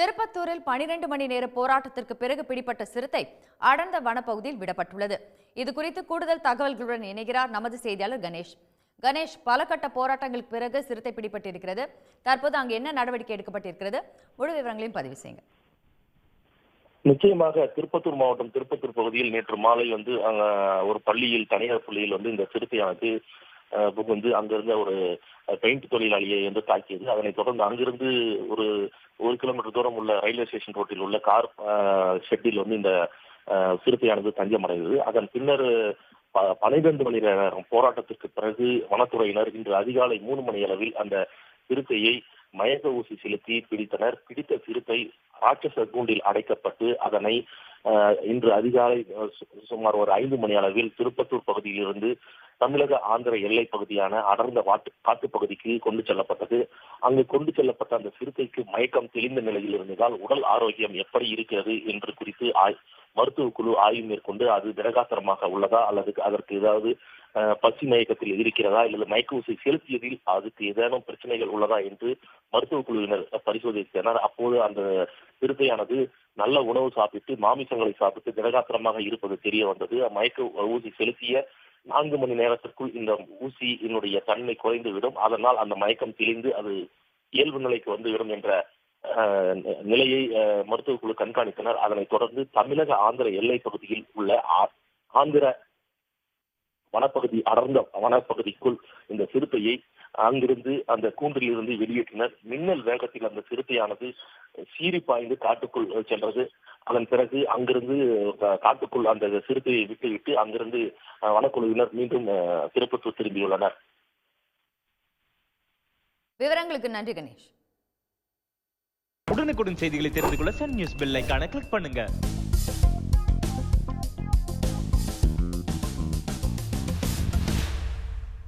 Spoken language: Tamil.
திருப்பத்தூரில் பனிரெண்டு மணி நேர போராட்டத்திற்கு பிறகு பிடிப்பட்ட சிறுத்தை அடர்ந்த வனப்பகுதியில் விடப்பட்டுள்ளது. இது குறித்து கூடுதல் தகவல்களுடன் இணைகிறார் நமது செய்தியாளர் கணேஷ். கணேஷ் பல கட்ட போராட்டங்களுக்கு பிறகு சிறுத்தை பிடிபட்டிருக்கிறது. தற்போது அங்கு என்ன நடவடிக்கை எடுக்கப்பட்டிருக்கிறது? முழு விவரங்களையும் பதிவு செய்யுங்க. நிச்சயமாக திருப்பத்தூர் மாவட்டம் திருப்பத்தூர் பகுதியில் நேற்று மாலை வந்து ஒரு பள்ளியில் தனியார் பள்ளியில் வந்து இந்த சிறுத்தையானது புகுந்து அங்கிருந்த ஒரு பெயிண்ட் தொழிலாளியை வந்து தாக்கியது. அதனைத் தொடர்ந்து அங்கிருந்து ஒரு ஒரு கிலோமீட்டர் தூரம் உள்ள ரயில்வே ஸ்டேஷன் ரோட்டில் உள்ள கார் ஷெட்டில் வந்து இந்த சிறுத்தையானது தஞ்சமடைந்தது. அதன் பின்னர் பனிரெண்டு மணி நேரம் போராட்டத்திற்கு பிறகு வனத்துறையினர் இன்று அதிகாலை மூணு மணி அளவில் அந்த சிறுத்தையை மயக்க ஊசி செலுத்தி பிடித்தனர். பிடித்த சிறுத்தை ராட்சச கூண்டில் அடைக்கப்பட்டு அதனை இன்று அதிகாலை சுமார் ஒரு ஐந்து மணி அளவில் திருப்பத்தூர் பகுதியிலிருந்து தமிழக ஆந்திர எல்லை பகுதியான அடர்ந்த வாட்டு காட்டுப் பகுதிக்கு கொண்டு செல்லப்பட்டது. அங்கு கொண்டு செல்லப்பட்ட அந்த சிறுத்தைக்கு மயக்கம் தெளிந்த நிலையில் இருந்ததால் உடல் ஆரோக்கியம் எப்படி இருக்கிறது என்று குறித்து மருத்துவ குழு ஆய்வு மேற்கொண்டு அது திடகாத்திரமாக உள்ளதா அல்லது அதற்கு ஏதாவது பசி மயக்கத்தில் இருக்கிறதா அல்லது மயக்க ஊசி செலுத்தியதில் அதுக்கு ஏதேனும் பிரச்சனைகள் உள்ளதா என்று மருத்துவ குழுவினர் பரிசோதித்தனர். அப்போது அந்த சிறுத்தையானது நல்ல உணவு சாப்பிட்டு மாமிசங்களை சாப்பிட்டு திடகாத்திரமாக இருப்பது தெரிய வந்தது. மயக்க ஊசி செலுத்திய நான்கு மணி நேரத்திற்குள் இந்த ஊசி என்னுடைய தன்மை குறைந்து விடும் அதனால் அந்த மயக்கம் தெளிந்து அது இயல்பு நிலைக்கு வந்துவிடும் என்ற நிலையை மருத்துவ குழு கண்காணித்தனர். அதனைத் தொடர்ந்து தமிழக ஆந்திர எல்லை பகுதியில் உள்ள ஆ- ஆந்திர வனப்பகுதி அடர்ந்த வனப்பகுதிக்குள் இந்த சிறுத்தையை அங்கிருந்து அந்த கூண்டில் இருந்து வெளியேற்றினர். மின்னல் வேகத்தில் அந்த சிறுத்தையானது சீறி பாய்ந்து காட்டுக்குள் சென்றது. அதன் பிறகு அங்கிருந்து காட்டுக்குள் அந்த சிறுத்தையை விட்டுவிட்டு அங்கிருந்து வனக்குழுவினர் மீண்டும் திருப்பத்தூர் திரும்பியுள்ளனர். விவரங்களுக்கு நன்றி கணேஷ். உடனுக்குடன் செய்திகளை தெரிந்து கொள்ள சன் நியூஸ் பெல் ஐகானை கிளிக் பண்ணுங்க.